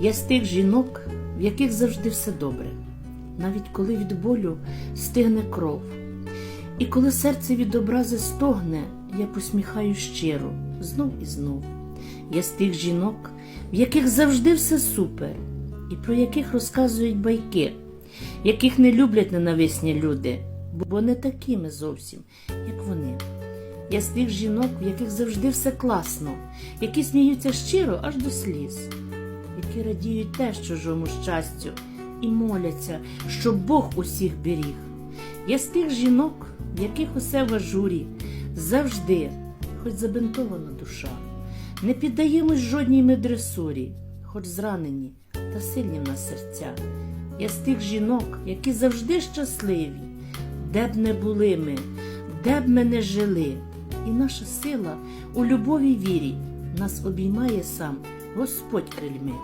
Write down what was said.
Я з тих жінок, в яких завжди все добре, навіть коли від болю стигне кров. І коли серце від образи стогне, я посміхаю щиро, знов і знов. Я з тих жінок, в яких завжди все супер, і про яких розказують байки, яких не люблять ненависні люди, бо не такі ми зовсім, як вони. Я з тих жінок, в яких завжди все класно, які сміються щиро аж до сліз, які радіють теж чужому щастю і моляться, щоб Бог усіх беріг. Я з тих жінок, в яких усе в ажурі, завжди, хоч забинтована душа, не піддаємось жодній ми дресурі, хоч зранені та сильні в нас серця. Я з тих жінок, які завжди щасливі, де б не були ми, де б ми не жили, і наша сила у любові вірі нас обіймає сам Господь крильми.